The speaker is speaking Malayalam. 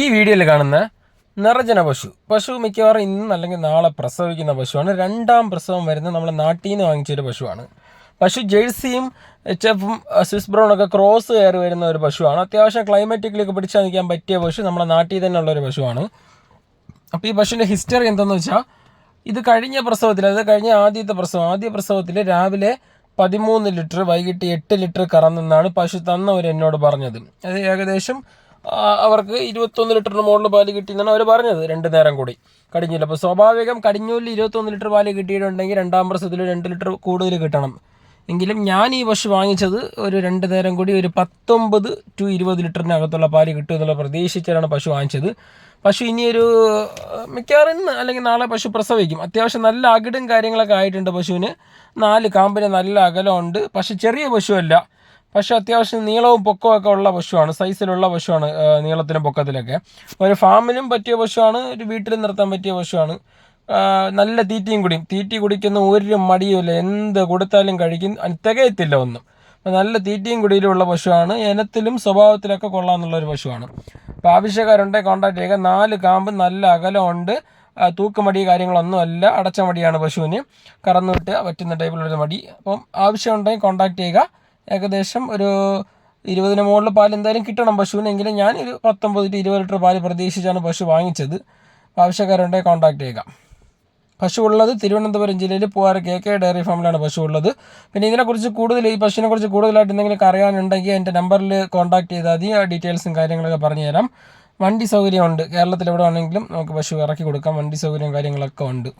ഈ വീഡിയോയിൽ കാണുന്ന നിറജന പശു. പശു മിക്കവാറും ഇന്ന് അല്ലെങ്കിൽ നാളെ പ്രസവിക്കുന്ന പശുവാണ്. രണ്ടാം പ്രസവം വരുന്ന നമ്മുടെ നാട്ടിൽ നിന്ന് വാങ്ങിച്ചൊരു പശുവാണ്. പശു ജേഴ്സിയും ചെഫും സ്വിസ് ബ്രൗൺ ഒക്കെ ക്രോസ് കയറി വരുന്ന ഒരു പശുവാണ്. അത്യാവശ്യം ക്ലൈമറ്റിക്കിലൊക്കെ പിടിച്ചാൽ നിൽക്കാൻ പറ്റിയ പശു നമ്മുടെ നാട്ടിൽ തന്നെ ഉള്ള ഒരു പശുവാണ്. അപ്പോൾ ഈ പശുവിന്റെ ഹിസ്റ്ററി എന്തെന്ന് വെച്ചാൽ ഇത് കഴിഞ്ഞ പ്രസവത്തിൽ അതായത് കഴിഞ്ഞ ആദ്യത്തെ പ്രസവം ആദ്യ പ്രസവത്തിൽ രാവിലെ പതിമൂന്ന് ലിറ്റർ വൈകിട്ട് എട്ട് ലിറ്റർ കറന്നെന്നാണ് പശു തന്നവർ എന്നോട് പറഞ്ഞത്. അത് ഏകദേശം അവർക്ക് ഇരുപത്തൊന്ന് ലിറ്ററിന് മുകളിൽ പാൽ കിട്ടിയെന്നാണ് അവർ പറഞ്ഞത്. രണ്ട് നേരം കൂടി. കടിഞ്ഞൂൽ. അപ്പോൾ സ്വാഭാവികം കടിഞ്ഞൂലിൽ ഇരുപത്തൊന്ന് ലിറ്റർ പാൽ കിട്ടിയിട്ടുണ്ടെങ്കിൽ രണ്ടാം പ്രസവത്തിൽ രണ്ട് ലിറ്റർ കൂടുതൽ കിട്ടണം. എങ്കിലും ഞാൻ ഈ പശു വാങ്ങിച്ചത് ഒരു രണ്ട് നേരം കൂടി ഒരു പത്തൊമ്പത് ടു ഇരുപത് ലിറ്ററിനകത്തുള്ള പാൽ കിട്ടും എന്നുള്ള പ്രതീക്ഷിച്ചാണ് പശു വാങ്ങിച്ചത്. പശു ഇനിയൊരു മിക്കവാറും ഇന്ന് അല്ലെങ്കിൽ നാളെ പശു പ്രസവിക്കും. അത്യാവശ്യം നല്ല അകിടും കാര്യങ്ങളൊക്കെ ആയിട്ടുണ്ട് പശുവിന്. നാല് കാമ്പിന് നല്ല അകലമുണ്ട്. പക്ഷെ ചെറിയ പശുവല്ല. പക്ഷെ അത്യാവശ്യം നീളവും പൊക്കവും ഒക്കെ ഉള്ള പശുവാണ്. സൈസിലുള്ള പശുവാണ് നീളത്തിനും പൊക്കത്തിലൊക്കെ. ഒരു ഫാമിനും പറ്റിയ പശുവാണ് ഒരു വീട്ടിലും നിർത്താൻ പറ്റിയ പശുവാണ്. നല്ല തീറ്റയും കുടിയും. തീറ്റി കുടിക്കുന്ന ഒരു മടിയുമില്ല എന്ത് കൊടുത്താലും കഴിക്കും. തികയത്തില്ല ഒന്നും. നല്ല തീറ്റയും കുടിയിലുമുള്ള പശുവാണ്. ഇനത്തിലും സ്വഭാവത്തിലൊക്കെ കൊള്ളാമെന്നുള്ള ഒരു പശുവാണ്. അപ്പോൾ ആവശ്യക്കാരുണ്ടെങ്കിൽ കോൺടാക്ട് ചെയ്യുക. നാല് കാമ്പ് നല്ല അകലമുണ്ട്. തൂക്കുമടി കാര്യങ്ങളൊന്നും അല്ല അടച്ച മടിയാണ് പശുവിന് കറന്നു വിട്ട് പറ്റുന്ന ടൈപ്പിലുള്ള മടി. അപ്പം ആവശ്യമുണ്ടെങ്കിൽ കോൺടാക്ട് ചെയ്യുക. ഏകദേശം ഒരു ഇരുപതിന് മുകളിൽ പാൽ എന്തായാലും കിട്ടണം പശുവിന്. എങ്കിലും ഞാൻ ഒരു പത്തൊമ്പത് ടു ഇരുപത് ലിറ്റർ പാൽ പ്രതീക്ഷിച്ചാണ് പശു വാങ്ങിച്ചത്. ആവശ്യക്കാരുണ്ടെ കോൺടാക്ട് ചെയ്യുക പശു ഉള്ളത് തിരുവനന്തപുരം ജില്ലയിൽ പൂവാറ് കെ കെ ഡയറി ഫാമിലാണ് പശു ഉള്ളത്. പിന്നെ ഇതിനെക്കുറിച്ച് കൂടുതൽ ഈ പശുവിനെ കുറിച്ച് കൂടുതലായിട്ട് എന്തെങ്കിലും അറിയാനുണ്ടെങ്കിൽ എന്റെ നമ്പറിൽ കോൺടാക്ട് ചെയ്താൽ മതി. ഡീറ്റെയിൽസും കാര്യങ്ങളൊക്കെ പറഞ്ഞു തരാം വണ്ടി സൗകര്യമുണ്ട്. കേരളത്തിൽ എവിടെ ആണെങ്കിലും നമുക്ക് പശു ഇറക്കി കൊടുക്കാം. വണ്ടി സൗകര്യം കാര്യങ്ങളൊക്കെ ഉണ്ട്.